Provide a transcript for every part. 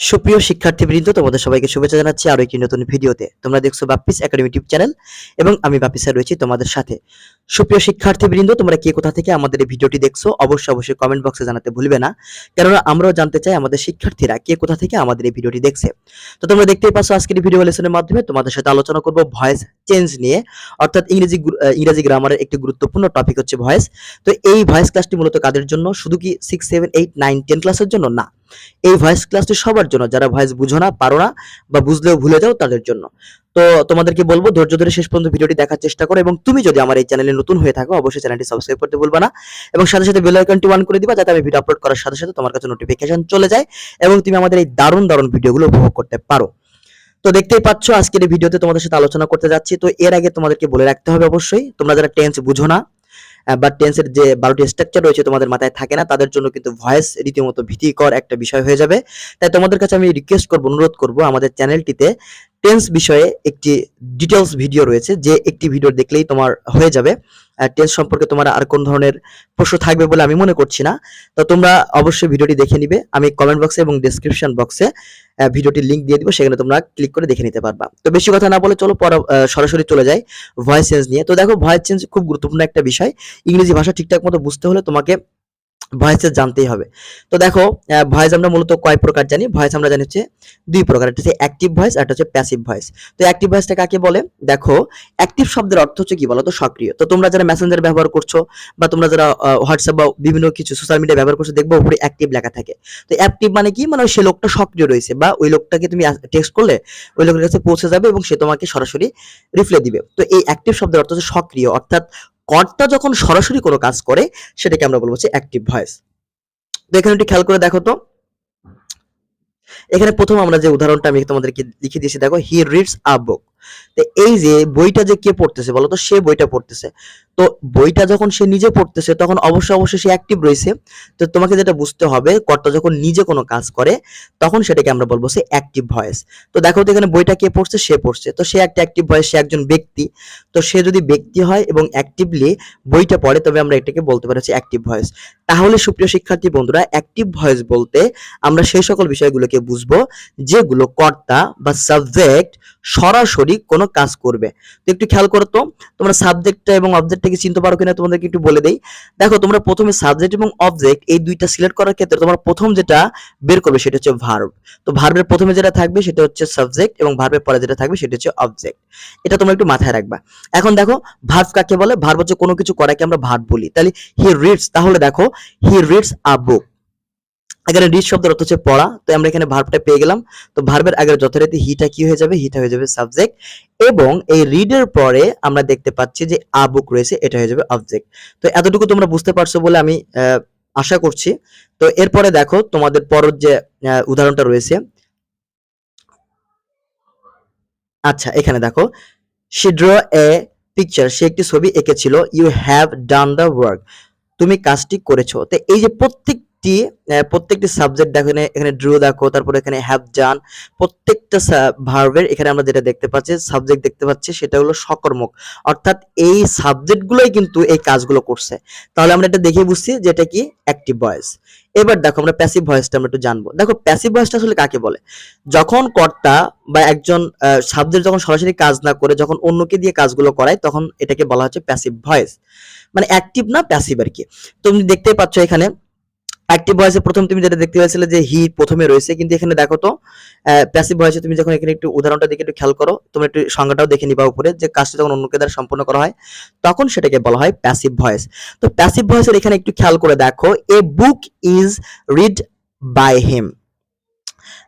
সুপ্রিয় শিক্ষার্থীবৃন্দ, তোমাদের সবাইকে শুভেচ্ছা জানাচ্ছি আরও একটি নতুন ভিডিওতে। তোমরা দেখছ বাপ্পিস একাডেমি ইউটিউব চ্যানেল এবং আমি বাপ্পি স্যার রয়েছি তোমাদের সাথে। সুপ্রিয় শিক্ষার্থীবৃন্দ, তোমরা কে কোথা থেকে আমাদের এই ভিডিওটি দেখছ, অবশ্যই অবশ্যই কমেন্ট বক্সে জানাতে ভুলবে না। কেননা আমরাও জানতে চাই আমাদের শিক্ষার্থীরা কে কোথা থেকে আমাদের এই ভিডিওটি দেখছে। তো তোমরা দেখতেই পাচ্ছ আজকের ভিডিও লেসনের মাধ্যমে তোমাদের সাথে আলোচনা করব ভয়েস চেঞ্জ নিয়ে। অর্থাৎ ইংরেজি ইংরেজি গ্রামারের একটি গুরুত্বপূর্ণ টপিক হচ্ছে ভয়েস। তো এই ভয়েস ক্লাসটি মূলত কাদের জন্য? শুধু কি six seven eight nine ten ক্লাসের জন্য? না। এই ভয়েস ক্লাসটি সবার জন্য। যারা ভয়েস বুঝো না, পারো না বা বুঝলেও ভুলে যাও তাদের জন্য। তো তোমাদেরকে বলব, ধৈর্য ধরে শেষ পর্যন্ত ভিডিওটি দেখার চেষ্টা করো এবং তুমি যদি আমার এই চ্যানেলে নতুন হয়ে থাকো, অবশ্যই চ্যানেলটি সাবস্ক্রাইব করতে ভুলবা না এবং সাথে সাথে বেল আইকনটি অন করে দিবা যাতে আমি ভিডিও আপলোড করার সাথে সাথে তোমার কাছে নোটিফিকেশন চলে যায় এবং তুমি আমাদের এই দারুণ দারুণ ভিডিওগুলো উপভোগ করতে পারো। তো দেখতেই পাচ্ছ, আজকের এই ভিডিওতে তোমাদের সাথে আলোচনা করতে যাচ্ছি। তো এর আগে তোমাদেরকে বলে রাখতে হবে অবশ্যই, তোমরা যারা টেন্স বুঝো না বা টেন্সের যে বারোটি স্ট্রাকচার রয়েছে তোমাদের মাথায় থাকে না, তাদের জন্য কিন্তু ভয়েস রীতিমতো ভীতিকর একটা বিষয় হয়ে যাবে। তাই তোমাদের কাছে আমি রিকোয়েস্ট করব, অনুরোধ করব আমাদের চ্যানেলটিতে টেন্স বিষয়ে একটি ডিটেলস ভিডিও রয়েছে, যে একটি ভিডিও দেখলেই তোমার হয়ে যাবে। টেন্স সম্পর্কে তোমার আর কোন ধরনের প্রশ্ন থাকবে বলে আমি মনে করছি না। তো তোমরা অবশ্যই ভিডিওটি দেখে নিবে। আমি কমেন্ট বক্সে এবং ডেসক্রিপশন বক্সে ভিডিওটির লিংক দিয়ে দিব, সেখানে তোমরা ক্লিক করে দেখে নিতে পারবা। তো বেশি কথা না বলে চলো সরাসরি চলে যাই ভয়েস চেঞ্জ নিয়ে। তো দেখো ভয়েস চেঞ্জ খুব গুরুত্বপূর্ণ একটা বিষয়। ইংরেজি ভাষা ঠিকঠাক মতো বুঝতে হলে তোমাকে ভয়েসের জানতেই হবে। তো দেখো ভয়েস আমরা মূলত কয় প্রকার জানি? ভয়েস আমরা জানি হচ্ছে দুই প্রকার, একটা হচ্ছে অ্যাক্টিভ ভয়েস আর একটা হচ্ছে প্যাসিভ ভয়েস তো অ্যাক্টিভ ভয়েসটা কাকে বলে? দেখো অ্যাক্টিভ শব্দের অর্থ হচ্ছে কি বলতো? সক্রিয়। তো তোমরা যারা মেসেঞ্জার ব্যবহার করছ বা তোমরা যারা হোয়াটসঅ্যাপ বা বিভিন্ন কিছু সোশ্যাল মিডিয়া ব্যবহার করছ, দেখব উপরে অ্যাক্টিভ লেখা থাকে। তো অ্যাক্টিভ মানে কি? মানে সে লোকটা সক্রিয় রয়েছে বা ওই লোকটাকে তুমি টেক্সট করলে ওই লোকের কাছে পৌঁছে যাবে এবং সে তোমাকে সরাসরি রিপ্লাই দিবে। তো এই অ্যাক্টিভ শব্দের অর্থ হচ্ছে সক্রিয়, অর্থাৎ কর্তা যখন সরাসরি কোনো কাজ করে, সেটাকে আমরা বলব হচ্ছে অ্যাক্টিভ ভয়েস তো এখানে একটু খেয়াল করে দেখো তো। এখানে প্রথম আমরা যে উদাহরণটা আমি তোমাদেরকে লিখে দিয়েছি, দেখো হি রিডস আ বুক তো এই যে বইটা যে কে পড়তেছে বলো তো, সে বইটা পড়তেছে। তো বইটা যখন সে নিজে পড়তেছে, তখন অবশ্যই অবশ্যই সে অ্যাক্টিভ রয়েছে। তো তোমাকে যেটা বুঝতে হবে, কর্তা যখন নিজে কোনো কাজ করে, তখন সেটাকে আমরা বলব সে অ্যাক্টিভ ভয়েস তো দেখো তো এখানে বইটা কে পড়ছে? সে পড়ছে। তো সে একটা অ্যাক্টিভ ভয়েস সে একজন ব্যক্তি। তো সে যদি ব্যক্তি হয় এবং অ্যাক্টিভলি বইটা পড়ে, তবে আমরা এটাকে বলতে পারি হচ্ছে অ্যাক্টিভ ভয়েস তাহলে সুপ্রিয় শিক্ষার্থী বন্ধুরা অ্যাক্টিভ ভয়েস বলতে আমরা সেই সকল বিষয়গুলোকে বুঝব, যেগুলো কর্তা বা সাবজেক্ট সরাসরি কোনো কাজ করবে। তো একটু খেয়াল করো তো, তোমরা সাবজেক্টটা এবং অবজেক্টটাকে চিনতে পারো কিনা তোমাদেরকে একটু বলে দেই। দেখো, তোমরা প্রথমে সাবজেক্ট এবং অবজেক্ট এই দুইটা সিলেক্ট করার ক্ষেত্রে তোমরা প্রথম যেটা বের করবে সেটা হচ্ছে ভার্ব তো ভার্বের প্রথমে যেটা থাকবে সেটা হচ্ছে সাবজেক্ট এবং ভার্বের পরে যেটা থাকবে সেটা হচ্ছে অবজেক্ট এটা তোমরা একটু মাথায় রাখবা। এখন দেখো ভার্ব কাকে বলে? ভার্ব হচ্ছে কোনো কিছু করাকে আমরা ভার্ব বলি। তাহলে হি রিডস তাহলে দেখো হি রিডস আ বুক এখানে রিড শব্দের অর্থ হচ্ছে পড়া তো আমরা এখানে ভার্বটা পেয়ে গেলাম। তো ভার্বের আগের যথারীতি হিটা কি হয়ে যাবে? হিটা হয়ে যাবে সাবজেক্ট এবং এই রিডের পরে আমরা দেখতে পাচ্ছি যে আ বুক রয়েছে, এটা হয়ে যাবে অবজেক্ট তো এতটুকু তোমরা বুঝতে পারছ বলে আমি আশা করছি। তো এরপরে দেখো তোমাদের পরের যে উদাহরণটা রয়েছে। আচ্ছা এখানে দেখো। শি ড্র এ পিকচার সে একটি ছবি এঁকেছিল। You have done the work তুমি কাজটি করেছ। তো এই যে প্রত্যেকটি প্রত্যেকটি সাবজেক্ট দেখো এখানে- ড্র দেখো, তারপরে এখানে হ্যাভ জান প্রত্যেকটা ভার্বের এখানে আমরা যেটা দেখতে পাচ্ছি সাবজেক্ট দেখতে পাচ্ছি, সেটা হলো সকর্মক। অর্থাৎ এই সাবজেক্টগুলোই কিন্তু এই কাজগুলো করছে। তাহলে আমরা এটা দেখে বুঝছি যে এটা কি? অ্যাক্টিভ ভয়েস এবার দেখো আমরা প্যাসিভ ভয়েসটা আমরা একটু জানব। দেখো প্যাসিভ ভয়েসটা আসলে কাকে বলে? যখন কর্তা বা একজন সাবজেক্ট যখন সরাসরি কাজ না করে, যখন অন্যকে দিয়ে কাজগুলো করায়, তখন এটাকে বলা হচ্ছে প্যাসিভ ভয়েস মানে অ্যাক্টিভ না প্যাসিভ আর কি। তুমি দেখতেই পাচ্ছ এখানে অ্যাক্টিভ ভয়েসে প্রথম তুমি যেটা দেখতে পেয়েছিলে যে হি প্রথমে রয়েছে, কিন্তু এখানে দেখো তো প্যাসিভ ভয়েসে তুমি যখন এখানে একটু উদাহরণটা দেখে একটু খেয়াল করো তুমি একটু সংজ্ঞাটাও দেখে নিবা উপরে যে কাজটা যখন অন্যকে দ্বারা সম্পন্ন করা হয়, তখন সেটাকে বলা হয় প্যাসিভ ভয়েস তো প্যাসিভ ভয়েসের এখানে একটু খেয়াল করে দেখো a book is read by him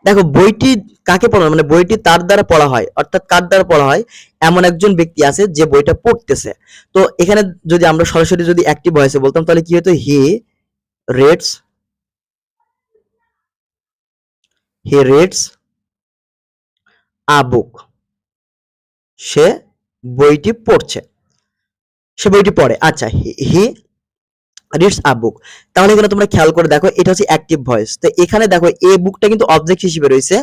দেখো, বইটি কাকে পড়া মানে বইটি তার দ্বারা পড়া হয়, অর্থাৎ কার দ্বারা পড়া হয়? এমন একজন ব্যক্তি আছে যে বইটা পড়তেছে। তো এখানে যদি আমরা সরাসরি যদি অ্যাক্টিভ ভয়েসে বলতাম, তাহলে কি হতো? হি রেডস হি রিডস আ বুক সে বইটি পড়ছে। সে বইটি পড়ে। আচ্ছা হি রিডস আ বুক তাহলে এখানে তোমরা খেয়াল করে দেখো, এটা হচ্ছে অ্যাক্টিভ ভয়েস তো এখানে দেখো এ বুকটা কিন্তু অবজেক্ট হিসেবে রয়েছে,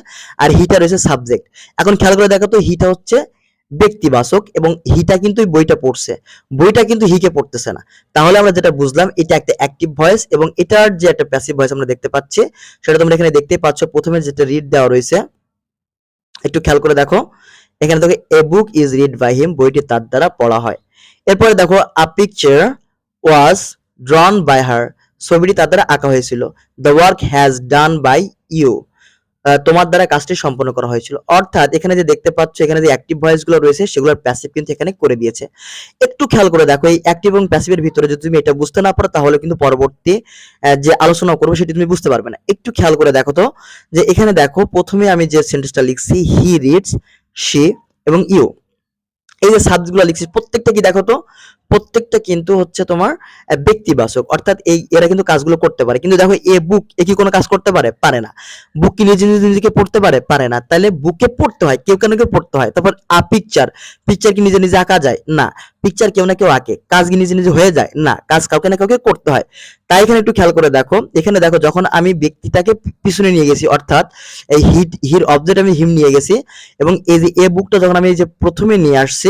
আর হিটা রয়েছে সাবজেক্ট এখন খেয়াল করে দেখো তো হিটা হচ্ছে ব্যক্তিবাচক এবং হিটা কিন্তু ওই বইটা পড়ছে। বইটা কিন্তু হিকে পড়তেছে না। তাহলে আমরা যেটা বুঝলাম, এটা একটা অ্যাক্টিভ ভয়েস এবং এটার যে একটা প্যাসিভ ভয়েস আমরা দেখতে পাচ্ছি, সেটা তোমরা এখানে দেখতেই পাচ্ছ। প্রথমে যেটা রিড দেওয়া রয়েছে, একটু খেয়াল করে দেখো। এখানে দেখো a book is read by him বইটি তার দ্বারা পড়া হয়। এরপরে দেখো আ picture was drawn by her ছবিটি তার দ্বারা আঁকা হয়েছিল। The work has done by you তোমার দ্বারা কাজটি সম্পন্ন করা হয়েছিল। অর্থাৎ এখানে যে দেখতে পাচ্ছ, এখানে যে অ্যাক্টিভ ভয়েসগুলো রয়েছে, সেগুলোর প্যাসিভ কিন্তু এখানে করে দিয়েছে। একটু খেয়াল করে দেখো, এই অ্যাক্টিভ এবং প্যাসিভের ভিতরে যদি তুমি এটা বুঝতে না পারো, তাহলে কিন্তু পরবর্তী যে আলোচনা করব সেটি তুমি বুঝতে পারবে না। একটু খেয়াল করে দেখো তো, যে এখানে দেখো, প্রথমে আমি যে সেন্টেন্সটা লিখছি হি রিডস শি এবং ইউ এই যে সাবজেক্টগুলো লিখছি, প্রত্যেকটা কি দেখো তো প্রত্যেকটা কিন্তু হচ্ছে তোমার ব্যক্তিবাচক। অর্থাৎ এই, এরা কিন্তু কাজগুলো করতে পারে। কিন্তু দেখো, এ বুক এ কি কোনো কাজ করতে পারে? পারে না। বুক কি নিজে নিজে নিজেকে পড়তে পারে? পারে না। তাহলে বুকে পড়তে হয়। কেউ কেন কেউ পড়তে হয়। তারপর, আ পিকচার পিকচার কি নিজে নিজে আঁকা যায়? না। পিকচার কেউ না কেউ আঁকে। কাজ কি নিজে নিজে হয়ে যায়? না। কাজ কাউকে না কাউকে করতে হয়। তাই এখানে একটু খেয়াল করে দেখো। এখানে দেখো, যখন আমি ব্যক্তিটাকে পিছনে নিয়ে গেছি, অর্থাৎ এই হিট হির অবজেক্ট আমি হিম নিয়ে গেছি, এবং এই যে, এ বুকটা যখন আমি এই যে প্রথমে নিয়ে আসছি,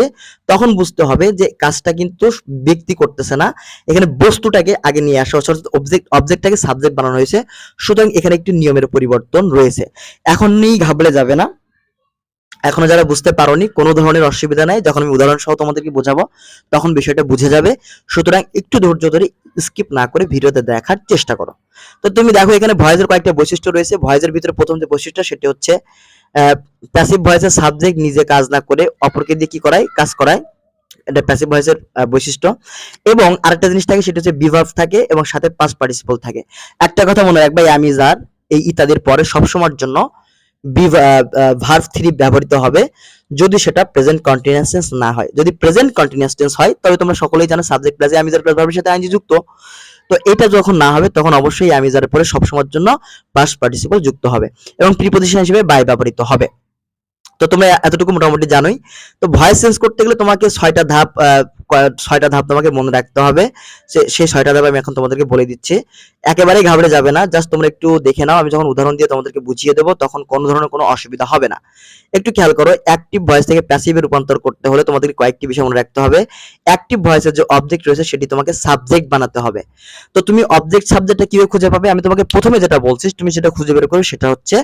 তখন বুঝতে হবে যে, কাজটা কিন্তু ব্যক্তি করতেছে না। এখানে বস্তুটাকে আগে নিয়ে আসা হচ্ছে, অর্থাৎ অবজেক্ট অবজেক্টটাকে সাবজেক্ট বানানো হয়েছে। সুতরাং এখানে একটি নিয়মের পরিবর্তন রয়েছে। এখন নিয়েই ঘাবড়ে যাবে না। এখনও যারা বুঝতে পারোনি, কোনো ধরনের অসুবিধা নাই। যখন আমি উদাহরণ সহ তোমাদেরকে বোঝাবো, তখন বিষয়টা বুঝে যাবে। সুতরাং একটু ধৈর্য ধরে স্কিপ না করে ভিডিওতে দেখার চেষ্টা করো। তো তুমি দেখো, এখানে ভয়েসের কয়েকটা বৈশিষ্ট্য রয়েছে। ভয়েসের ভিতরে প্রথম যে বৈশিষ্ট্য, সেটি হচ্ছে প্যাসিভ ভয়েসের সাবজেক্ট নিজে কাজ না করে অপরকে দিয়ে কি করায়? কাজ করায়। এটা প্যাসিভ ভয়েসের বৈশিষ্ট্য। এবং আরেকটা জিনিস থাকে, সেটা হচ্ছে থাকে এবং সাথে পাস পার্টিসিপল থাকে। একটা কথা মনে রাখবে আমি যার, এই ইত্যাদির পরে সবসময়ের জন্য ভার্ভ থ্রি ব্যবহৃত হবে। যদি সেটা প্রেজেন্ট কন্টিনিউয়াস টেন্স না হয়, যদি প্রেজেন্ট কন্টিনিউয়াস টেন্স হয়, তবে তোমরা সকলেই জানো সাবজেক্ট প্লাসে আমি যার ভার্বের সাথে আইনজি যুক্ত। তো এটা যখন না হবে, তখন অবশ্যই আমি যার পরে সবসময়ের জন্য পাস পার্টিসিপল যুক্ত হবে এবং প্রিপোজিশন হিসেবে বাই ব্যবহৃত হবে। তো তোমরা এতটুকু মোটামুটি জানোই। তো ভয়েস চেঞ্জ করতে গেলে তোমাকে ছয়টা ধাপ ছয়টা ধাপ তোমাকে মনে রাখতে হবে। সেই ছয়টা ধাপ আমি এখন তোমাদেরকে বলে দিচ্ছি। একেবারেই ঘাবড়ে যাবে না জাস্ট তোমরা একটু দেখে নাও, আমি যখন উদাহরণ দিয়ে তোমাদেরকে বুঝিয়ে দেবো, তখন কোনো ধরনের কোনো অসুবিধা হবে না। একটু খেয়াল করো অ্যাক্টিভ ভয়েস থেকে প্যাসিভে রূপান্তর করতে হলে তোমাদেরকে কয়েকটি বিষয় মনে রাখতে হবে। অ্যাক্টিভ ভয়েসের যে অবজেক্ট রয়েছে, সেটি তোমাকে সাবজেক্ট বানাতে হবে। তো তুমি অবজেক্ট সাবজেক্টটা কীভাবে খুঁজে পাবে? আমি তোমাকে প্রথমে যেটা বলছি, তুমি সেটা খুঁজে বের করো সেটা হচ্ছে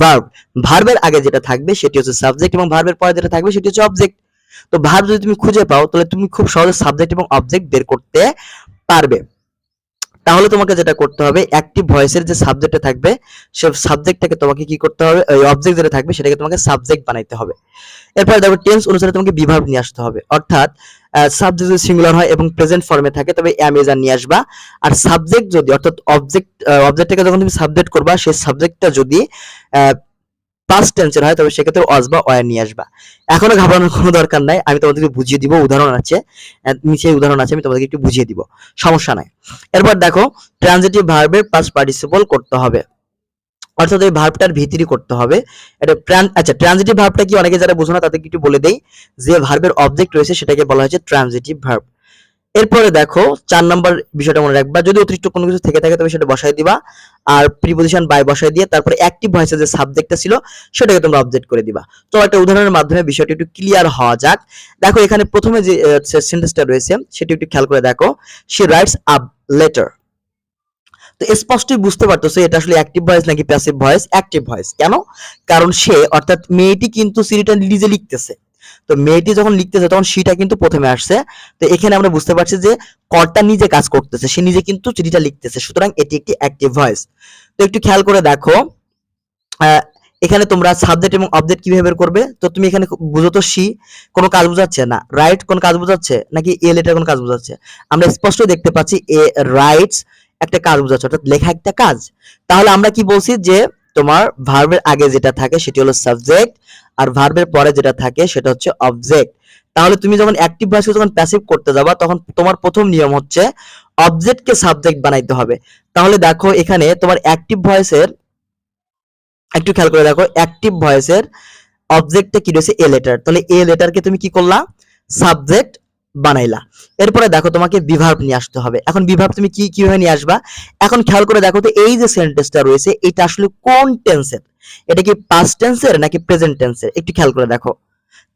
ভার্ব ভার্বের আগে যেটা থাকবে, সেটি হচ্ছে সাবজেক্ট এবং ভার্বের পরে যেটা থাকবে, সেটি হচ্ছে অবজেক্ট তো ভার্ব যদি তুমি খুঁজে পাও, তাহলে তুমি খুব সহজে সাবজেক্ট এবং অবজেক্ট বের করতে পারবে। তাহলে তোমাকে যেটা করতে হবে অ্যাক্টিভ ভয়েসের যে সাবজেক্টে থাকবে, সে সাবজেক্টটাকে তোমাকে কি করতে হবে ওই অবজেক্ট যেটা থাকবে, সেটাকে তোমাকে সাবজেক্ট বানাইতে হবে। এরপরে দেখো টেন্স অনুসারে তোমাকে বিভার্ব নিয়ে আসতে হবে। অর্থাৎ সাবজেক্ট যদি সিঙ্গুলার হয় এবং প্রেজেন্ট ফর্মে থাকে, তবে অ্যামেজান নিয়ে আসবা। আর সাবজেক্ট যদি, অর্থাৎ অবজেক্ট অবজেক্টটাকে যখন তুমি সাবজেক্ট করবা সেই সাবজেক্টটা যদি পাস্ট টেন্সের হয়, তবে সেক্ষেত্রে অজ বা ওয়ার নিয়ে আসবা। এখনও ঘাবড়ানোর কোনো দরকার নাই, আমি তোমাদেরকে বুঝিয়ে দিব, উদাহরণ আছে নিচে উদাহরণ আছে, আমি তোমাদেরকে একটু বুঝিয়ে দিব, সমস্যা নাই। এরপর দেখো ট্রানজিটিভ ভার্বের পাস্ট পার্টিসিপল করতে হবে। অর্থাৎ এই ভার্বটার ভিতরি করতে হবে। এটা ট্রান আচ্ছা ট্রানজিটিভ ভার্বটা কি অনেকে যারা বুঝো না, তাদেরকে একটু বলে দেই। যে ভার্বের অবজেক্ট রয়েছে, সেটাকে বলা হয়েছে ট্রানজিটিভ ভার্ব এরপরে দেখো, চার নম্বর বিষয়টা মনে রাখবা। যদি অতিরিক্ত কোনো কিছু থেকে থাকে, তবে সেটা বসাই দিবা। আর প্রিপোজিশন বাই বসাই দিয়ে তারপরে অ্যাক্টিভ ভয়েসের যে সাবজেক্টটা ছিল, সেটাকে তোমরা অবজেক্ট করে দিবা। তো একটা উদাহরণের মাধ্যমে বিষয়টা একটু ক্লিয়ার হওয়া যাক। দেখো, এখানে প্রথমে যে সেন্টেন্সটা রয়েছে, সেটা একটু খেয়াল করে দেখো। শি রাইটস আপ লেটার তো স্পষ্টই বুঝতে পারতেছো, এটা আসলে অ্যাক্টিভ ভয়েস নাকি প্যাসিভ ভয়েস অ্যাক্টিভ ভয়েস কেন? কারণ সে, অর্থাৎ মেয়েটি কিন্তু সিরিটা নিজে লিখতেছে। তো মেয়েটি যখন লিখতেছে, তখন সিটা কিন্তু প্রথমে আসছে। তো এখানে আমরা বুঝতে পারছি যে কর্তা নিজে কাজ করতেছে, সে নিজে কিন্তু চিঠিটা লিখতেছে। সুতরাং এটি একটি অ্যাক্টিভ ভয়েস তো একটু খেয়াল করে দেখো এখানে তোমরা সাবজেক্ট এবং অবজেক্ট কীভাবে বের করবে? তো তুমি এখানে বুঝো তো সি কোনো কাজ বোঝাচ্ছে না। রাইট কোন কাজ বোঝাচ্ছে, নাকি এ লেটার কোন কাজ বোঝাচ্ছে? আমরা স্পষ্ট দেখতে পাচ্ছি এ রাইটস একটা কাজ বোঝাচ্ছে, অর্থাৎ লেখা একটা কাজ। তাহলে আমরা কি বলছি যে তোমার ভার্বের আগে যেটা থাকে সেটি হলো সাবজেক্ট আর ভার্বের পরে যেটা থাকে সেটা হচ্ছে অবজেক্ট তাহলে তুমি যখন অ্যাক্টিভ ভয়েসকে যখন প্যাসিভ করতে যাবা, তখন তোমার প্রথম নিয়ম হচ্ছে অবজেক্টকে সাবজেক্ট বানাইতে হবে। তাহলে দেখো এখানে তোমার অ্যাক্টিভ ভয়েসের একটু খেয়াল করে দেখো অ্যাক্টিভ ভয়েসের অবজেক্টে কি রয়েছে? এ লেটার তাহলে এ লেটারকে তুমি কি করলা? সাবজেক্ট বানাইলা। এরপরে দেখো তোমাকে বিভার্ব নিয়ে আসতে হবে। এখন বিভার্ব তুমি কি, কীভাবে নিয়ে আসবা? এখন খেয়াল করে দেখো তো এই যে সেন্টেন্সটা রয়েছে, এটা আসলে কোন টেন্সের এটা কি পাস্ট টেন্সের নাকি প্রেজেন্ট টেন্সের একটু খেয়াল করে দেখো।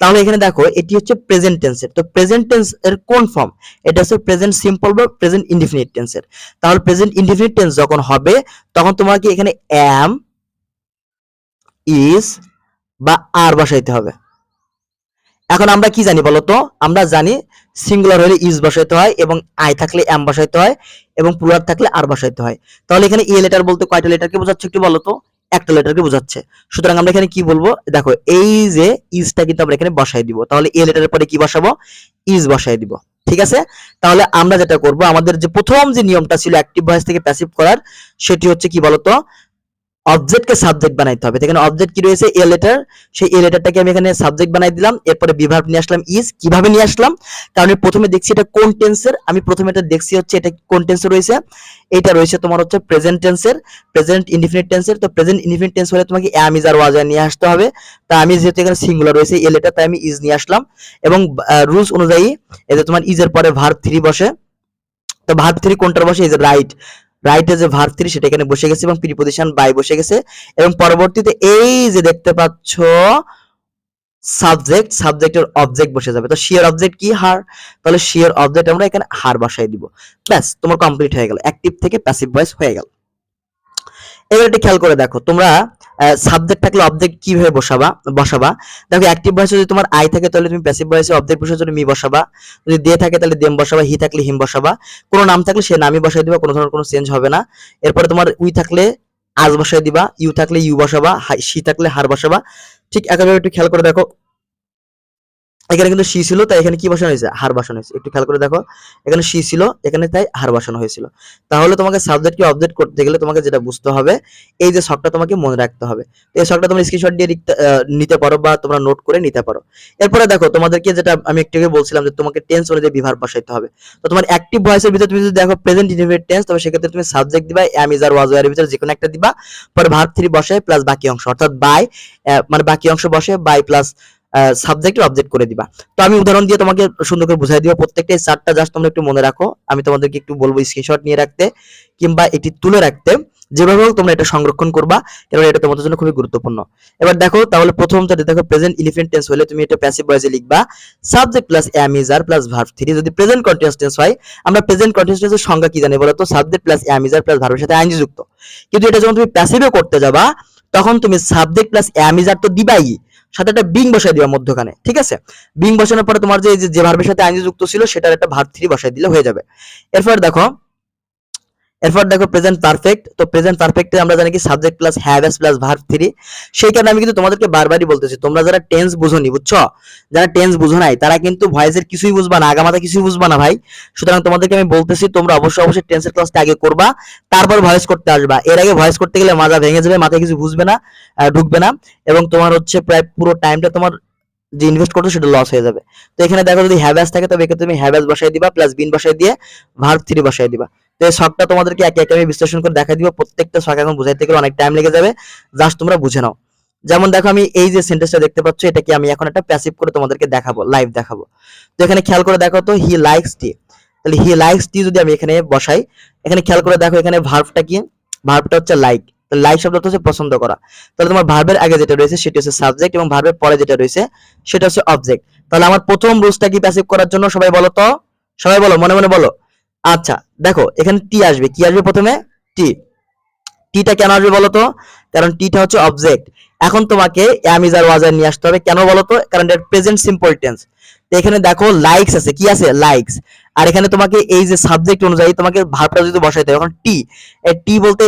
তাহলে এখানে দেখো, এটি হচ্ছে প্রেজেন্ট টেন্সের তো প্রেজেন্ট টেন্স এর কোন ফর্ম এটা হচ্ছে প্রেজেন্ট সিম্পল বা প্রেজেন্ট ইনডিফিনিট টেন্সের তাহলে প্রেজেন্ট ইনডিফিনিট টেন্স যখন হবে, তখন তোমাকে এখানে অ্যাম ইজ বা আর বসাইতে হবে। এখন আমরা কি জানি বলতো? আমরা জানি সিঙ্গুলার হলে ইজ বসাইতে হয় এবং আই থাকলে এম বসাইতে হয় এবং প্লুরাল থাকলে আর বসাইতে হয়। তাহলে এখানে এ লেটার বলতে কয়টা লেটারকে বোঝাচ্ছে একটু বলতো? একটা লেটারকে বোঝাচ্ছে। সুতরাং আমরা এখানে কি বলব? দেখো, এই যে ইজটা কিন্তু আমরা এখানে বসাই দিব। তাহলে এ লেটারের পরে কি বসাবো? ইজ বসাই দিব। ঠিক আছে? তাহলে আমরা যেটা করব, আমাদের যে প্রথম যে নিয়মটা ছিল অ্যাক্টিভ ভয়েস থেকে প্যাসিভ করার, সেটি হচ্ছে কি বলতো? অবজেক্টকে সাবজেক্ট বানাইতে হবে। এখানে অবজেক্ট কি রয়েছে? এ লেটার সেই এ লেটারটাকে আমি এখানে সাবজেক্ট বানাই দিলাম। এরপরে বিভার্ব নিয়ে আসলাম ইজ কীভাবে নিয়ে আসলাম? কারণ প্রথমে দেখছি এটা কোন টেন্সের আমি প্রথমে এটা দেখছি হচ্ছে এটা কোন টেন্সে রয়েছে। এটা রয়েছে তোমার হচ্ছে প্রেজেন্ট টেন্সের প্রেজেন্ট ইনডিফিনিট টেন্সের তো প্রেজেন্ট ইনডিফিনিট টেন্স হলে তোমাকে অ্যাম ইজ আর ওয়াজ নিয়ে আসতে হবে। তা আমি যেহেতু এখানে সিঙ্গুলার রয়েছে এ লেটার তাই আমি ইজ নিয়ে আসলাম। এবং রুলস অনুযায়ী যে তোমার ইজের পরে ভার্ব থ্রি বসে। তো ভার্ব থ্রি কোনটার বসে? যে রাইট রাইটে যে ভার্ব থ্রি সেটা এখানে বসে গেছে এবং প্রিপোজিশন বাই বসে গেছে। এবং পরবর্তীতে এই যে দেখতে পাচ্ছ সাবজেক্ট সাবজেক্টের অবজেক্ট বসে যাবে। তো শিয়ার অবজেক্ট কি? হার তাহলে শিয়ার অবজেক্ট আমরা এখানে হার বসাই দিব। ব্যাস, তোমার কমপ্লিট হয়ে গেল। অ্যাক্টিভ থেকে প্যাসিভ ভয়েস হয়ে গেল। এবার একটু খেয়াল করে দেখো, তোমরা সাবজেক্ট থাকলে অবজেক্ট কীভাবে বসাবা বসাবা? দেখো অ্যাক্টিভ ভয়েসে যদি তোমার আই থাকে তাহলে তুমি প্যাসিভ ভয়েসে অবজেক্ট বসার জন্য মি বসাবা। যদি দে থাকে তাহলে দেম বসাবা হি থাকলে হিম বসাবা। কোনো নাম থাকলে সে নামই বসাই দিবা, কোনো ধরনের কোনো চেঞ্জ হবে না। এরপরে তোমার উই থাকলে আজ বসাই দিবা ইউ থাকলে ইউ বসাবা সি থাকলে হার বসাবা। ঠিক একেবারে একটু খেয়াল করে দেখো এখানে কিন্তু সি ছিল, তাই এখানে কি বসানো হয়েছে? হার বসানো হয়েছে। একটু খেয়াল করে দেখো, এখানে সি ছিল, এখানে তাই হার বসানো হয়েছিল। তাহলে তোমাকে সাবজেক্টকে অবজেক্ট করতে গেলে তোমাকে যেটা বুঝতে হবে, এই যে শখটা তোমাকে মনে রাখতে হবে। এই শখটা তোমরা স্ক্রিনশট দিয়ে নিতে পারো বা তোমরা নোট করে নিতে পারো। এরপরে দেখো, তোমাদেরকে যেটা আমি একটু আগে বলছিলাম যে তোমাকে টেন্স অনুযায়ী বিভার বসাইতে হবে। তো তোমার অ্যাক্টিভ ভয়েসের ভিতরে তুমি যদি দেখো প্রেজেন্ট ইনডিফিনিট টেন্স তবে সেক্ষেত্রে তুমি সাবজেক্ট দিবা অ্যাম ইজ আর ওয়াজ এর ভিতরে যে কোনো একটা দিবা, পরে ভার্ব থ্রি বসে প্লাস বাকি অংশ। অর্থাৎ বাই মানে বাকি অংশ বসে বাই প্লাস সাবজেক্ট অবজেক্ট করে দিবা। তো আমি উদাহরণ দিয়ে তোমাকে সুন্দর করে বুঝাই দিব। প্রত্যেকটা এই চারটা জাস্ট তোমরা একটু মনে রাখো। আমি তোমাদেরকে একটু বলব স্ক্রিনশট নিয়ে রাখতে, কিংবা এটি তুলে রাখতে। যেভাবে হোক তোমরা এটা সংরক্ষণ করবা এবার এটা তোমাদের জন্য খুবই গুরুত্বপূর্ণ। এবার দেখো, তাহলে প্রথম যেটা দেখো প্রেজেন্ট ইলিফেন্ট টেন্স হলে তুমি এটা প্যাসিভ ভয়েসে লিখবা subject plus am is are plus verb three যদি প্রেজেন্ট কন্টিনিউয়াস টেন্স হয়, আমরা প্রেজেন্ট কন্টিনিউয়াস টেন্সের সংজ্ঞা কি জানি বলো তো? Subject plus am is are plus ভার্বের সাথে আইনজি যুক্ত। কিন্তু এটা যখন তুমি প্যাসিভে করতে যাবা, তখন তুমি subject plus am is are তো দিবাই। সাথে একটা বিং বসাই দিবা মধ্যখানে, ঠিক আছে? বিং বসানোর পরে তোমার যে যে ভার্বের সাথে আইনজি যুক্ত ছিল, সেটার একটা ভার্ব থ্রি বসাই দিলে হয়ে যাবে। এরপর দেখো এরপর দেখো প্রেজেন্ট পারফেক্ট তো প্রেজেন্ট পারফেক্টে আমরা জানি কি subject plus have has plus verb three সেই কারণে আমি কিন্তু তোমাদেরকে বারবারই বলতেছি, তোমরা যারা টেন্স বুঝোনি বুঝছ? যারা টেন্স বুঝো নাই, তারা কিন্তু ভয়েসের কিছুই বুঝবা না আগামাতা কিছুই বুঝবা না ভাই। সুতরাং তোমাদেরকে আমি বলতেছি, তোমরা অবশ্যই অবশ্যই টেন্সের ক্লাসটা আগে করবা, তারপর ভয়েস করতে আসবা। এর আগে ভয়েস করতে গেলে মাজা ভেঙে যাবে, মাথায় কিছু বুঝবে না ঢুকবে না। এবং তোমার হচ্ছে প্রায় পুরো টাইমটা তোমার যে ইনভেস্ট করছ সেটা লস হয়ে যাবে। তো এখানে দেখো যদি হ্যাভ্যাস থাকে, তবে এক্ষেত্রে তুমি হ্যাভ্যাস বসাই দিবা প্লাস বিন বসাই দিয়ে ভার্ব থ্রি বসাই দিবা। তো এই শখটা তোমাদেরকে একে একে আমি বিশ্লেষণ করে দেখা দিব, প্রত্যেকটা শখ এখন বুঝাইতে গেলে অনেক টাইম লেগে যাবে। জাস্ট তোমরা বুঝে নাও। যেমন দেখো আমি এই যে সেন্টেন্সটা দেখতে পাচ্ছ এটাকে আমি এখন একটা প্যাসিভ করে তোমাদেরকে দেখাবো লাইভ দেখাবো। তো এখানে খেয়াল করে দেখো তো হি লাইকস টি তাহলে হি লাইকস টি যদি আমি এখানে বসাই, এখানে খেয়াল করে দেখো এখানে ভার্বটা কি? ভার্বটা হচ্ছে লাইক লাইক শব্দটা হচ্ছে পছন্দ করা। তাহলে তোমার ভার্বের আগে যেটা রয়েছে সেটা হচ্ছে সাবজেক্ট এবং ভার্বের পরে যেটা রয়েছে সেটা হচ্ছে অবজেক্ট তাহলে আমার প্রথম রুলসটা কি প্যাসিভ করার জন্য সবাই বলো তো? সবাই বলো, মনে মনে বলো। আচ্ছা দেখো, এখানে টি আসবে। কি আসবে প্রথমে? টি টিটা কেন আসবে বলো তো? কারণ টিটা হচ্ছে অবজেক্ট এখন তোমাকে অ্যামিজার ওয়াজার নিয়ে আসতে হবে। কেন বলো তো? কারণ এটা প্রেজেন্ট সিম্পল টেন্স এখানে দেখো লাইকস আছে। কি আছে? লাইকস আর এখানে তোমাকে এই যে সাবজেক্ট অনুযায়ী তোমাকে ভার্বটা যদি বসাইতে হবে এখন টি টি বলতে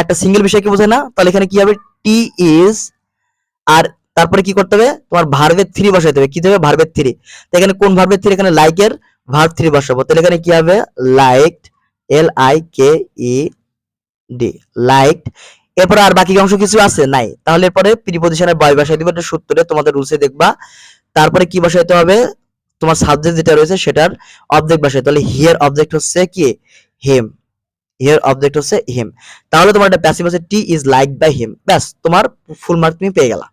একটা সিঙ্গেল বিষয়কে বোঝায় না? তাহলে এখানে কি হবে? টি ইজ আর তারপরে কি করতে হবে? তোমার ভার্বের থ্রি বসাইতে হবে। কি দেবে? ভার্বের থ্রি তো এখানে কোন ভার্বের থ্রি এখানে লাইকের ভার্ব থ্রি বসাবো। তাহলে এখানে কি হবে? Liked L I K E D liked এরপরে আর বাকি অংশ কিছু আছে? নাই। তাহলে এরপরে প্রিপোজিশনে বয় বসাই দিবে। এটা সূত্রে তোমাদের রুলসে দেখবা। তারপরে কি বসাইতে হবে? তোমার সাবজেক্ট যেটা রয়েছে সেটার অবজেক্ট বসাই তাহলে হিয়ার অবজেক্ট হচ্ছে কি? হিম হিয়ার অবজেক্ট হচ্ছে হিম তাহলে তোমার একটা প্যাসিভ আছে it is like by him ব্যাস, তোমার ফুল মার্ক তুমি পেয়ে গেলা।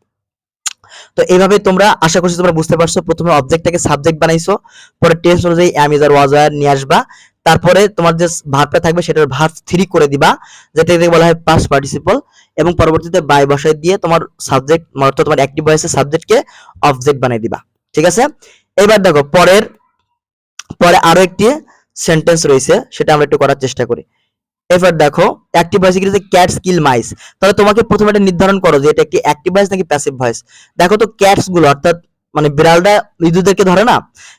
তো এইভাবে তোমরা, আশা করছি তোমরা বুঝতে পারছ, প্রথমে অবজেক্টটাকে সাবজেক্ট বানাইছো, পরে টেন্স অনুযায়ী অ্যাম ইজ আর ওয়াজ আর নিয়ে আসবা। তারপরে তোমার যে ভার্বটা থাকবে, সেটার ভার্ব থ্রি করে দিবা যেটাকে বলা হয় পাস্ট পার্টিসিপল এবং পরবর্তীতে বাই বসায় দিয়ে তোমার সাবজেক্ট অর্থাৎ তোমার অ্যাক্টিভ ভয়েসের সাবজেক্টকে অবজেক্ট বানিয়ে দিবা। ঠিক আছে? এবার দেখো, পরের, পরে আরও একটি সেন্টেন্স রয়েছে, সেটা আমরা একটু করার চেষ্টা করি। এবার দেখো অ্যাক্টিভ ভয়েস কি ক্যাট স্কিল মাইস তাহলে তোমাকে প্রথমে এটা নির্ধারণ করো যে এটা একটি অ্যাক্টিভ ভয়েস নাকি প্যাসিভ ভয়েস দেখো তো ক্যাটসগুলো, অর্থাৎ মানে বিড়ালটা ইঁদুরদেরকে ধরে না,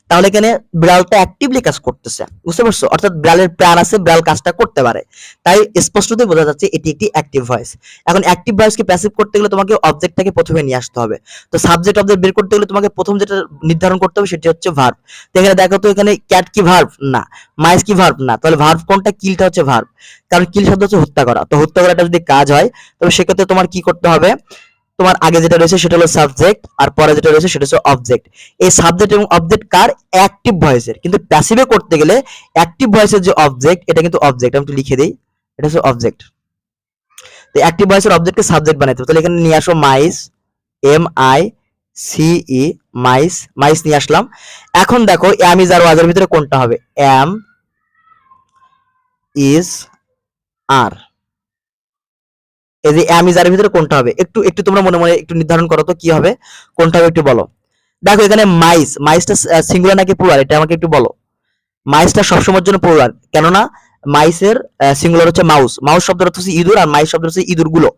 তাহলে এখানে বিড়ালটা অ্যাক্টিভলি কাজ করতেছে। বুঝতে পারছ? অর্থাৎ বিড়ালের প্রাণ আছে, বিড়াল কাজটা করতে পারে। তাই স্পষ্টতই বোঝা যাচ্ছে এটি একটি অ্যাক্টিভ ভয়েস এখন অ্যাক্টিভ ভয়েসকে প্যাসিভ করতে গেলে তোমাকে অবজেক্টটাকে প্রথমে নিয়ে আসতে হবে। তো সাবজেক্ট অবজেক্ট বের করতে গেলে তোমাকে প্রথম যেটা নির্ধারণ করতে হবে সেটি হচ্ছে ভার্ব তো এখানে দেখো তো এখানে ক্যাট কি ভার্ব না। মাইস কি ভার্ব না। তাহলে ভার্ব কোনটা? কিলটা হচ্ছে ভার্ব কারণ কিল শব্দ হচ্ছে হত্যা করা। তো হত্যা করাটা যদি কাজ হয় তবে সেক্ষেত্রে তোমার কি করতে হবে? তোমার আগে যেটা রয়েছে সেটা হলো সাবজেক্ট আর পরে যেটা রয়েছে সেটা হচ্ছে অবজেক্ট এই সাবজেক্ট এবং অবজেক্ট কার? অ্যাক্টিভ ভয়েসের কিন্তু প্যাসিভে করতে গেলে অ্যাক্টিভ ভয়েসের যে অবজেক্ট এটা কিন্তু অবজেক্ট আমি একটু লিখে দিই। এটা হচ্ছে অবজেক্ট তো অ্যাক্টিভ ভয়েসের অবজেক্টকে সাবজেক্ট বানাইতে হবে। তাহলে এখানে নিয়ে আসো mice M I C E mice mice নিয়ে আসলাম। এখন দেখো অ্যাম ইজ আর ওয়াজের ভিতরে কোনটা হবে? অ্যাম ইজ আর এই যে অ্যাম ইজ আর এর ভিতরে কোনটা হবে? একটু একটু তোমরা মনে মনে একটু নির্ধারণ করো তো কি হবে? কোনটা হবে একটু বলো। দেখো, এখানে মাইস, মাইসটা সিঙ্গুলার নাকি প্লুরাল এটা আমাকে একটু বলো। মাইসটা সবসময়ের জন্য প্লুরাল কেননা মাইসের সিঙ্গুলার হচ্ছে মাউস। মাউস শব্দের হচ্ছে ইঁদুর আর মাইস শব্দ হচ্ছে ইঁদুরগুলো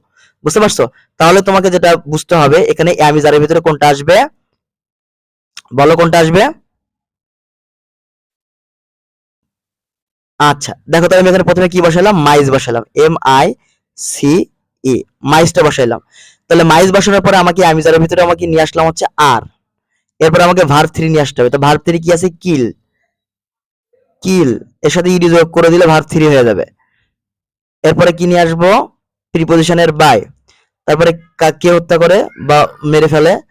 বুঝতে পারছ? তাহলে তোমাকে যেটা বুঝতে হবে, এখানে অ্যাম ইজ ভিতরে কোনটা আসবে? বলো কোনটা আসবে? আচ্ছা দেখো তাহলে আমি এখানে প্রথমে কি বসালাম মাইস বসালাম এম আই সি ই মাইসটা বসাইলাম। তাহলে মাইস বসানোর পরে আমাকে আমিজারের ভিতরে আমাকে নিয়ে আসলাম হচ্ছে আর। এরপর আমাকে ভার্ব থ্রি নিয়ে আসতে হবে। তো ভার্ব থ্রি কি আছে? কিল কিল এর সাথে ইডি যোগ করে দিলে ভার্ব থ্রি হয়ে যাবে। এরপরে কি নিয়ে আসব? প্রিপোজিশনের বাই তারপরে কা- কে হত্যা করে বা মেরে ফেলে?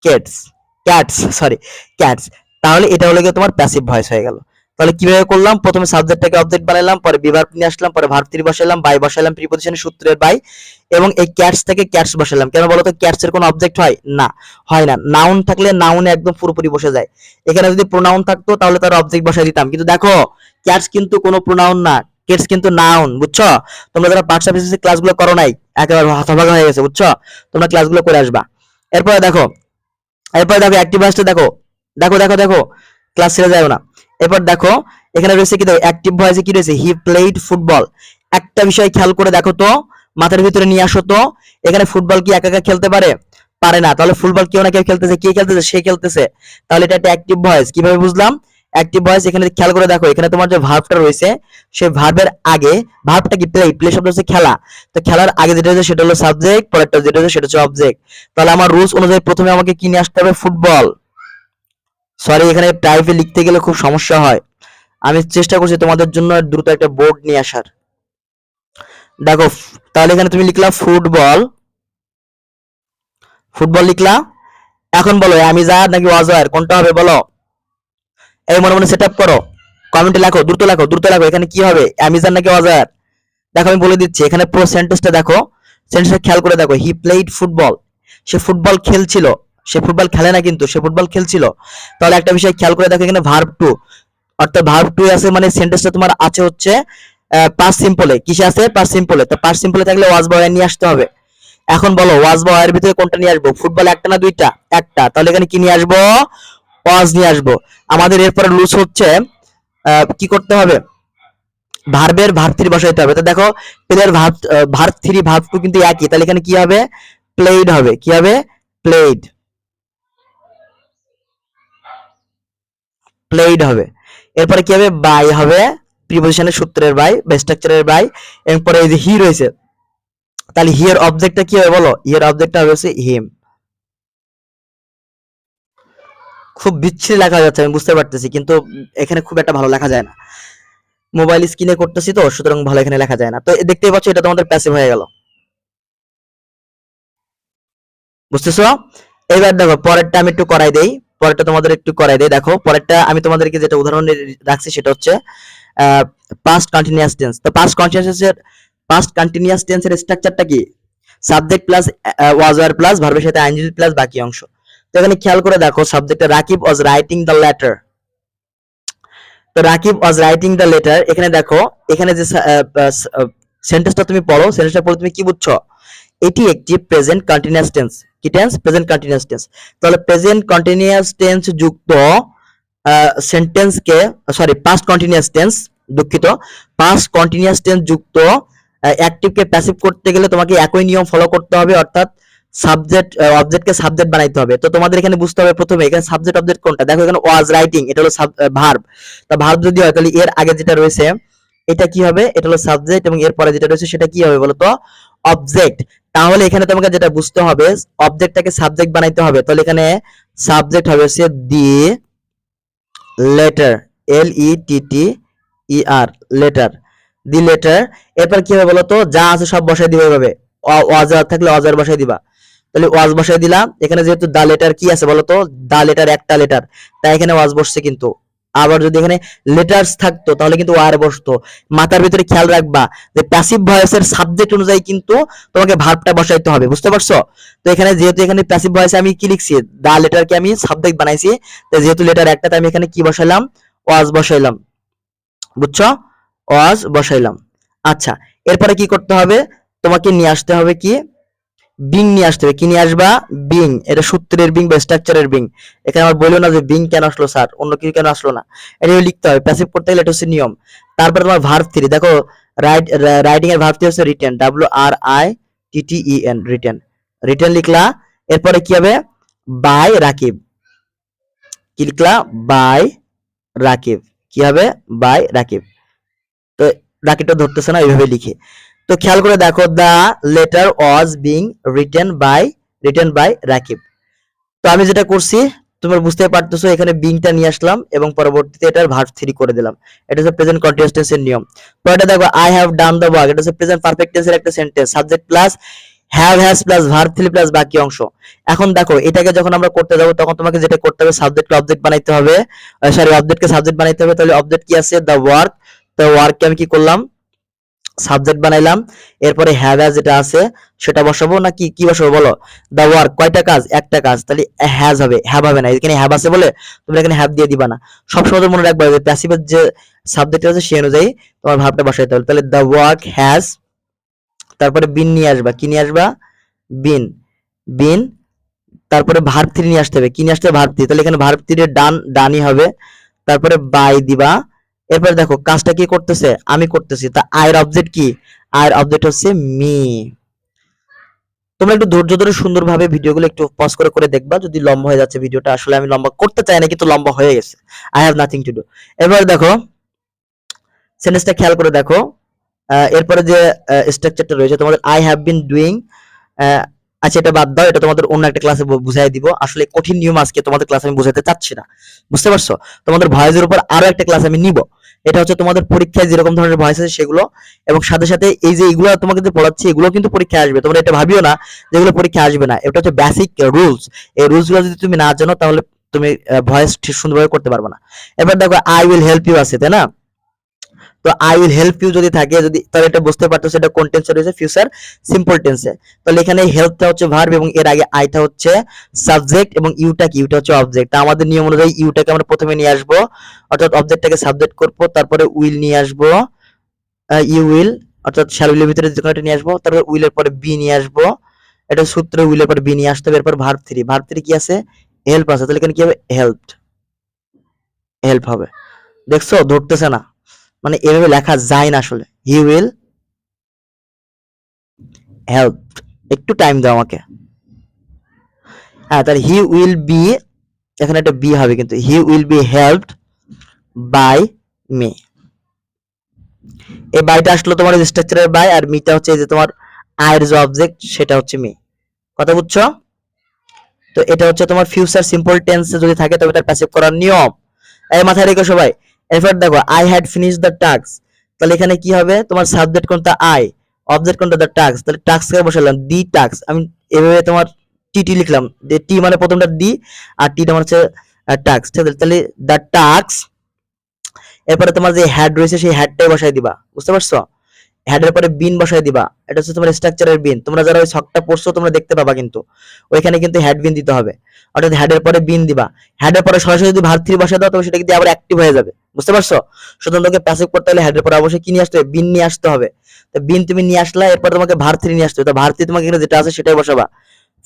ক্যাটস ক্যাটস সরি ক্যাটস তাহলে এটা হলো গিয়ে তোমার প্যাসিভ ভয়েস হয়ে গেল। তাহলে কীভাবে করলাম? প্রথমে সাবজেক্টটাকে অবজেক্ট বানাইলাম, পরে বিভার্ব নিয়ে আসলাম, পরে ভার্ব থ্রি বসাইলাম বাই বসাইলাম প্রিপোজিশনের সূত্রের বাই এবং এই ক্যাটস থেকে ক্যাটস বসালাম কেন বলতো? ক্যাটস এর কোনো অবজেক্ট হয়? না হয় না। নাউন থাকলে নাউনে একদম পুরোপুরি বসে যায়। এখানে যদি প্রোনাউন থাকতো, তাহলে তার অবজেক্ট বসাই দিতাম। কিন্তু দেখো ক্যাটস কিন্তু কোনো প্রোনাউন না। ক্যাটস কিন্তু নাউন বুঝছ? তোমরা যারা পার্ট সার্ভিসের ক্লাসগুলো করো নাই, একেবারে হতভাগা হয়ে গেছে, বুঝছ? তোমরা ক্লাসগুলো করে আসবা। এরপরে দেখো এরপরে দেখো অ্যাক্টিভ দেখো। দেখো দেখো দেখো। ক্লাস ছেড়ে যায় না। এরপর দেখো, এখানে রয়েছে কি দেখো অ্যাক্টিভ ভয়েসে কি রয়েছে? হি প্লেড ফুটবল একটা বিষয় খেয়াল করে দেখো তো, মাথার ভিতরে নিয়ে আসো তো, এখানে ফুটবল কি একা একা খেলতে পারে? পারে না। তাহলে ফুটবল কেউ না কেউ খেলতেছে। কে খেলতেছে? সে খেলতেছে। তাহলে এটা একটা অ্যাক্টিভ ভয়েস কীভাবে বুঝলাম? অ্যাক্টিভ ভয়েস এখানে খেয়াল করে দেখো, এখানে তোমার যে ভার্বটা রয়েছে, সেই ভার্বের আগে ভার্বটা কি প্লে প্লে শব্দ হচ্ছে খেলা। তো খেলার আগে যেটা হচ্ছে সেটা হলো সাবজেক্ট পরেরটা যেটা হচ্ছে সেটা হচ্ছে অবজেক্ট তাহলে আমার রুলস অনুযায়ী প্রথমে আমাকে কি নিয়ে আসতে হবে? ফুটবল সরি এখানে টাইপে লিখতে গেলে খুব সমস্যা হয়। আমি চেষ্টা করছি তোমাদের জন্য দ্রুত একটা বোর্ড নিয়ে আসার। দেখো, তাহলে এখানে তুমি লিখলা ফুটবল। ফুটবল লিখলা। এখন বলো আমি জাহার নাকি ওয়াজার কোনটা হবে বলো? এই মনে মনে সেট আপ করো। কমেন্টে লেখো, দ্রুত লেখো দ্রুত লেখো, এখানে কি হবে? অ্যামিজান নাকি ওয়াজার দেখো, আমি বলে দিচ্ছি, এখানে পুরো সেন্টেন্সটা দেখো। সেন্টেন্সটা খেয়াল করে দেখো হি প্লেড ফুটবল সে ফুটবল খেলছিল। সে ফুটবল খেলে না কিন্তু, সে ফুটবল খেলছিল। তাহলে একটা বিষয় খেয়াল করে দেখো এখানে ভার্ব টু অর্থাৎ ভার্ব টু আছে মানে সেন্টেন্সটা তোমার আছে হচ্ছে পাস সিম্পলে কিসে আছে? পাস সিম্পলে তো পাস সিম্পলে থাকলে ওয়াজ বয় নিয়ে আসতে হবে। এখন বলো ওয়াজ বয়ের ভিতরে কোনটা নিয়ে আসব? ফুটবল একটা না দুইটা? একটা। তাহলে এখানে কি নিয়ে আসব? ওয়াজ নিয়ে আসব। আমাদের এরপরে লুজ হচ্ছে কি করতে হবে? ভার্বের ভার্ব থ্রি বসাইতে হবে। তো দেখো played verb verb three verb two কিন্তু একই। তাহলে এখানে কি হবে? প্লেড হবে। কি হবে? প্লেড প্লেড হবে। এরপরে কি হবে? বাই হবে। প্রিপোজিশনের সূত্রের বাই বা স্ট্রাকচারের বাই এরপরে এই যে হি রয়েছে, তাহলে হিয়ার অবজেক্টটা কি হবে বলো? হিয়ার অবজেক্টটা হবে হিম খুব বিচ্ছিরি লেখা যাচ্ছে, আমি বুঝতে পারতেছি, কিন্তু এখানে খুব একটা ভালো লেখা যায় না। মোবাইল স্ক্রিনে করতেছি তো, সুতরাং ভালো এখানে লেখা যায় না। তো দেখতেই পাচ্ছ, এটা তোমাদের প্যাসিভ হয়ে গেল। বুঝতেছো? এবার দেখো, পরেরটা আমি একটু করাই দেই। পরেরটা তোমাদের একটু করাই দেই। দেখো, পরেরটা আমি তোমাদেরকে যেটা উদাহরণ রাখছি সেটা হচ্ছে পাস্ট কন্টিনিউয়াস টেন্স তো পাস্ট কন্টিনিউয়াসের পাস্ট কন্টিনিউয়াস টেন্সের স্ট্রাকচারটা কি? সাবজেক্ট প্লাস ওয়াজ প্লাস ভার্বের সাথে আইনজীবী প্লাস বাকি অংশ। তো এখানে খেয়াল করে দেখো সাবজেক্টে Rakib was writing the letter তো Rakib was writing the letter এখানে দেখো, এখানে যে সেন্টেন্সটা তুমি পড়ো সেন্টেন্সটা পড়ে তুমি কি বুঝছ? এটি একটি প্রেজেন্ট কন্টিনিউয়াস টেন্স কি টেন্স প্রেজেন্ট কন্টিনিউয়াস টেন্স তাহলে প্রেজেন্ট কন্টিনিউয়াস টেন্স যুক্ত সেন্টেন্সকে সরি পাস্ট কন্টিনিউয়াস টেন্স দুঃখিত। পাস্ট কন্টিনিউয়াস টেন্স যুক্ত অ্যাক্টিভকে প্যাসিভ করতে গেলে তোমাকে একই নিয়ম ফলো করতে হবে, অর্থাৎ সাবজেক্ট অবজেক্টকে সাবজেক্ট বানাইতে হবে। তো তোমাদের এখানে বুঝতে হবে প্রথমে, এখানে সাবজেক্ট অবজেক্ট কোনটা? দেখো এখানে ওয়াজ রাইটিং এটা হলো ভার্ব তা ভার্ব যদি হয়, তাহলে এর আগে যেটা রয়েছে, এটা কি হবে? এটা হলো সাবজেক্ট এবং এর পরে যেটা রয়েছে, সেটা কি হবে বলতো? অবজেক্ট তাহলে এখানে তোমাকে যেটা বুঝতে হবে অবজেক্টটাকে সাবজেক্ট বানাইতে হবে, তাহলে এখানে সাবজেক্ট হবে হচ্ছে the letter L E T T E R letter the letter এরপর কি হবে বলতো? যা আছে সব বসাই দিবে এভাবে অজার থাকলে অজার বসাই দিবা, তাহলে ওয়াজ বসাই দিলাম, এখানে যেহেতু দা লেটার কি আছে বলতো? দা লেটার একটা লেটার তাই এখানে ওয়াজ বসছে কিন্তু। আবার যদি এখানে লেটার্স থাকতো, তাহলে কিন্তু ওয়ার বসতো। মাথার ভিতরে খেয়াল রাখবা যে প্যাসিভ ভয়েসের সাবজেক্ট অনুযায়ী কিন্তু তোমাকে ভার্বটা বসাইতে হবে, বুঝতে পারছ? তো এখানে যেহেতু এখানে প্যাসিভ ভয়েসে আমি কি লিখছি? দা লেটারকে আমি সাবজেক্ট বানাইছি, তো যেহেতু লেটার একটাতে আমি এখানে কি বসাইলাম? ওয়াজ বসাইলাম। বুঝছ? ওয়াজ বসাইলাম। আচ্ছা এরপরে কি করতে হবে? তোমাকে নিয়ে আসতে হবে কি? বিং নিয়ে আসতে হবে। কি নিয়ে আসবা? বিং। এটা সূত্রের বিং বা স্ট্রাকচারের বিং। এখানে আমার বলল না যে বিং কেন আসলো, স্যার? অন্য কিছু কেন আসলো না? এটা লিখতে হবে। প্যাসিভ করতে গেলে এটা হচ্ছে নিয়ম। তারপরে তোমার ভার্ব থ্রি দেখো রাইট রাইটিং এর ভার্ব থ্রি হচ্ছে written W R I T T E N written written লিখলা, এরপরে কি হবে? বাই রাকিব। কি লিখলা? বাই রাকিব। কি হবে? বাই রাকিব। তো রাকিবটা ধরতেছে না এইভাবে লিখে। তো খেয়াল করে দেখো the letter was being written by written by Rakib তো আমি যেটা করছি, তোমরা বুঝতে পারতেছো, এখানে বিংটা নিয়ে আসলাম এবং পরবর্তীতে এটার ভার্ব থ্রি করে দিলাম। এটা হচ্ছে প্রেজেন্ট কন্টিনিউয়াস টেন্সের নিয়ম। পরেরটা দেখো I have done the work এটা হচ্ছে প্রেজেন্ট পারফেক্ট টেন্সের একটা sentence subject plus have has plus verb three plus বাকি অংশ। এখন দেখো, এটাকে যখন আমরা করতে যাব, তখন তোমাকে যেটা করতে হবে সাবজেক্ট অবজেক্ট বানাইতে হবে। সরি অবজেক্টকে সাবজেক্ট বানাইতে হবে। তাহলে অবজেক্ট কি আছে? দ্য ওয়ার্ক তো ওয়ার্ককে আমি কি করলাম? সাবজেক্ট বানাইলাম, এরপরে হ্যাভ অ্যাজ যেটা আছে, সেটা বসাবো না কি কি বসাবো বলো? দা ওয়ার্ক কয়টা কাজ? একটা কাজ। তাহলে হ্যাজ হবে হ্যাভ হবে না। এখানে হ্যাভ আছে বলে তোমরা এখানে হ্যাভ দিয়ে দিবা না। সবসময় তো মনে রাখবা যে প্যাসিভের যে সাবজেক্ট আছে সেই অনুযায়ী তোমার ভাবটা বসাইতে হবে। তাহলে দা ওয়ার্ক হ্যাজ তারপরে বিন নিয়ে আসবা। কি নিয়ে আসবা? বিন বিন তারপরে ভার্ব থ্রি নিয়ে আসতে হবে। কি নিয়ে আসতে হবে? ভার্ব থ্রি তাহলে এখানে ভার্ব থ্রি ডান ডানই হবে। তারপরে বাই দিবা। এরপর দেখো, কাজটা কি করতেছে? আমি করতেছি। তা আয়ের অবজেক্ট কি? আয়ের অবজেক্ট হচ্ছে মি তোমরা একটু ধৈর্য ধরে সুন্দরভাবে ভিডিওগুলো একটু পজ করে করে দেখবা। যদি লম্বা হয়ে যাচ্ছে ভিডিওটা, আসলে আমি লম্বা করতে চাই না, কিন্তু লম্বা হয়ে গেছে। I have nothing to do এবার দেখো সেন্টেন্সটা খেয়াল করে দেখো। এরপরে যে স্ট্রাকচারটা রয়েছে, তোমাদের আই হ্যাভ বিন ডুইং আচ্ছা এটা বাদ দাও, এটা তোমাদের অন্য একটা ক্লাসে বুঝাই দিব। আসলে কঠিন নিয়ম আজকে তোমাদের ক্লাসে আমি বুঝাতে চাচ্ছি না। বুঝতে পারছ? তোমাদের ভয়েসের উপর আরও একটা ক্লাস আমি নিব। এটা হচ্ছে তোমাদের পরীক্ষায় যেরকম ধরনের ভয়েস আছে সেগুলো, এবং সাথে সাথে এই যে এগুলো তোমাকে যে পড়াচ্ছি, এগুলো কিন্তু পরীক্ষায় আসবে। তোমরা এটা ভাবিও না যেগুলো পরীক্ষায় আসবে না। এটা হচ্ছে বেসিক রুলস এই রুলসগুলো যদি তুমি না জানো, তাহলে তুমি ভয়েস ঠিক সুন্দরভাবে করতে পারবে না। এবার দেখো আই উইল হেল্প ইউ আছে, তাই না? তো আই উইল হেল্প ইউ যদি থাকে, যদি তাহলে এটা বুঝতে পারতো সেটা কোন টেন্সে রয়েছে? ফিউচার সিম্পল টেন্সে তাহলে এখানে হেল্পটা হচ্ছে ভার্ব এবং এর আগে আইটা হচ্ছে সাবজেক্ট এবং ইউটা কি? ইউটা হচ্ছে অবজেক্ট তা আমাদের নিয়ম অনুযায়ী ইউটাকে আমরা প্রথমে নিয়ে আসব। অর্থাৎ অবজেক্টটাকে সাবজেক্ট করব, তারপরে উইল নিয়ে আসব। ইউ উইল অর্থাৎ শ্যাল উইলের ভিতরে যে নিয়ে আসব। তারপর উইলের পরে বি নিয়ে আসব। এটা সূত্রে উইলের পরে বি নিয়ে আসতে হবে। এরপর ভার্ব থ্রি ভার্ব থ্রি কি আছে? হেল্প আছে। তাহলে এখানে কি হবে? হেল্পড হেল্প হবে। দেখছ? ধরতেছে না। মানে এভাবে লেখা যায় না আসলে। হি উইল হেল্প একটু টাইম দাও আমাকে। হ্যাঁ তাহলে হি উইল বি এখানে একটা বি হবে কিন্তু। He will be helped by me এই বাইটা আসলো তোমার স্ট্রাকচারের বাই আর মিটা হচ্ছে যে তোমার আয়ের যে অবজেক্ট সেটা হচ্ছে মি কথা বুঝছ? তো এটা হচ্ছে তোমার ফিউচার সিম্পল টেন্সে যদি থাকে, তবে তার প্যাসিভ করার নিয়ম। এই মাথায় রেখো সবাই। এরপর দেখো I had finish the task তাহলে এখানে কি হবে? তোমার সাবজেক্ট কোনটা? আই অবজেক্ট কোনটা? দ্য টাস্ক তাহলে টাস্ক কে বসালাম দি টাস্ক আমি এভাবে তোমার টি টি লিখলাম, যে টি মানে প্রথমটা দি আর টি মানে হচ্ছে টাস্ক ঠিক আছে? তাহলে দ্য টাস্ক এরপরে তোমার যে হ্যাড রয়েছে, সেই হ্যাডটাই বসাই দিবা, বুঝতে পারছ? হ্যাডের পরে বিন বসায় দিবা। এটা হচ্ছে তোমার স্ট্রাকচারের বিন তোমরা যারা ওই ছকটা পড়ছো তোমরা দেখতে পাবা কিন্তু। ওইখানে কিন্তু হেড বিন দিতে হবে। অর্থাৎ হেডের পরে বিন দিবা। হেডের পরে সরাসরি যদি ভার থ্রি বসায় দাও, তবে সেটা কিন্তু আবার অ্যাক্টিভ হয়ে যাবে। বুঝতে পারছ? সুতরাং তোমাকে প্যাসিভ করতে হলে হেডের পরে অবশ্যই কি নিয়ে আসতে হবে? বিন নিয়ে আসতে হবে। তো বিন তুমি নিয়ে আসলা, এরপর তোমাকে ভার থ্রি নিয়ে আসতে হবে। তো ভার থ্রি তোমাকে এখানে যেটা আছে সেটাই বসাবা।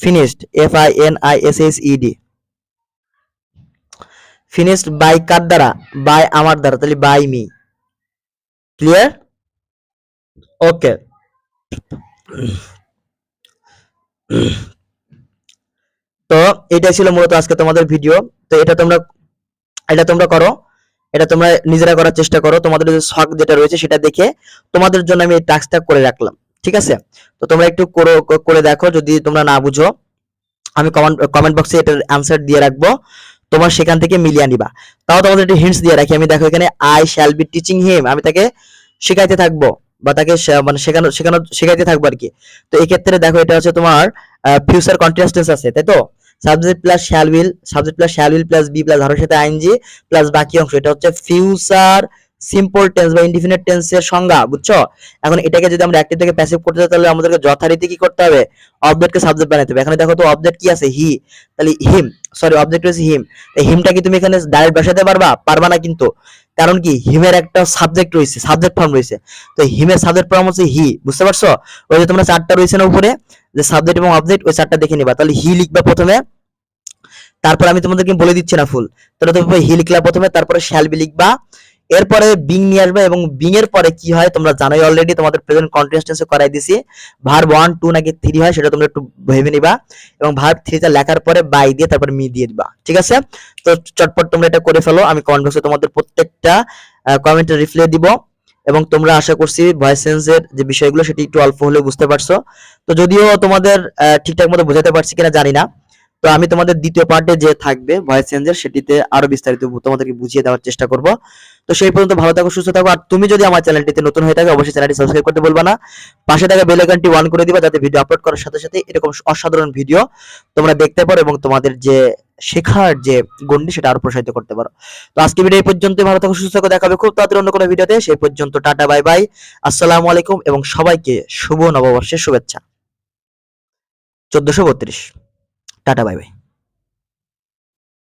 Finished F I N I S S E D finished by কার দ্বারা? বাই আমার দ্বারা। তাহলে বাই মি ক্লিয়ার ওকে তো এটাই ছিল মূলত আজকে তোমাদের ভিডিও তো এটা তোমরা এটা তোমরা করো। এটা তোমরা নিজেরা করার চেষ্টা করো। তোমাদের যে শখ যেটা রয়েছে সেটা দেখে তোমাদের জন্য আমি এই টাস্কটা করে রাখলাম। ঠিক আছে? তো তোমরা একটু করো, করে দেখো। যদি তোমরা না বুঝো, আমি কমেন্ট কমেন্ট বক্সে এটার অ্যান্সার দিয়ে রাখব। তোমার সেখান থেকে মিলিয়ে নিবা তাও তোমাদের একটু হিন্টস দিয়ে রাখি। আমি দেখো এখানে I shall be teaching him আমি তাকে শেখাইতে থাকব। বা তাকে মানে শেখানো শেখানো, শেখাইতে থাকব আর কি তো এই ক্ষেত্রে দেখো এটা হচ্ছে তোমার ফিউচার কন্টিনিউয়াস টেন্স আছে, তাই তো? Subject plus shall will subject plus shall will plus be plus ধরো সাথে আইএনজি প্লাস বাকি অংশ। এটা হচ্ছে ফিউচার সিম্পল টেন্স বা ইনডিফিনিট টেন্সের সংজ্ঞা, বুঝছ? এখন এটাকে যদি আমরা অ্যাক্টিভ থেকে প্যাসিভ করতে চাই তাহলে আমাদেরকে যথারীতি কি করতে হবে? অবজেক্টকে সাবজেক্ট বানাতে হবে। এখানে দেখো তো অবজেক্ট কি আছে? হি তাহলে হিম সরি অবজেক্ট হচ্ছে হিম হিমটা কি তুমি এখানে ডাইরেক্ট বসাতে পারবা? পারবা না কিন্তু। কারণ কি, হিমের একটা সাবজেক্ট রয়েছে সাবজেক্ট ফর্ম রয়েছে। তো হিমের সাবজেক্ট ফর্ম হচ্ছে হি বুঝতে পারছ? ওই যে তোমরা চারটা রয়েছে না উপরে, যে সাবজেক্ট এবং অবজেক্ট ওই চারটা দেখে নিবা। তাহলে হি লিখবা প্রথমে, তারপর আমি তোমাদেরকে বলে দিচ্ছি না ফুল তাহলে তুমি হি লিখলা প্রথমে, তারপরে শ্যাল বি লিখবা। এরপরে বিং নিয়ে আসবে এবং বিং এর পরে কি হয় তোমরা জানোই অলরেডি তোমাদের প্রেজেন্ট কন্টিনিউয়াস করাই দিছি। ভার্ব ওয়ান টু নাকি থ্রি হয় সেটা তোমরা একটু ভেবে নিবা। এবং ভার্ব থ্রিটা লেখার পরে বাই দিয়ে তারপর মি দিয়ে দিবা। ঠিক আছে? তো চটপট তোমরা এটা করে ফেলো। আমি কমেন্ট বক্সে তোমাদের প্রত্যেকটা কমেন্টে রিপ্লাই দিব। এবং তোমরা আশা করছি ভয়েস সেন্সের যে বিষয়গুলো সেটি একটু অল্প হলেও বুঝতে পারছ। তো যদিও তোমাদের ঠিকঠাক মতো বোঝাতে পারছি কিনা জানি না। তো আমি তোমাদের দ্বিতীয় পার্টে যে থাকবে ভয়েস চেঞ্জের সেটিতে আরও বিস্তারিত তোমাদেরকে বুঝিয়ে দেওয়ার চেষ্টা করব। তো সেই পর্যন্ত ভালো থাকো, সুস্থ থাকো। আর তুমি যদি আমার চ্যানেলটিতে নতুন হয়ে থাকে, অবশ্যই চ্যানেলটি সাবস্ক্রাইব করতে বলবা না। পাশে থাকা বেল আইকনটি অন করে দিবা যাতে ভিডিও আপলোড করার সাথে সাথে এরকম অসাধারণ ভিডিও তোমরা দেখতে পারো এবং তোমাদের যে শেখার যে গন্ডি সেটা আরও প্রসারিত করতে পারো। তো আজকে ভিডিও এই পর্যন্ত ভালো থাকো, সুস্থ থাকো। দেখাবে খুব তাড়াতাড়ি অন্য কোনো ভিডিওতে সেই পর্যন্ত টাটা বাই বাই আসসালামু আলাইকুম এবং সবাইকে শুভ নববর্ষের শুভেচ্ছা। চোদ্দশো বত্রিশ। Tata bye bye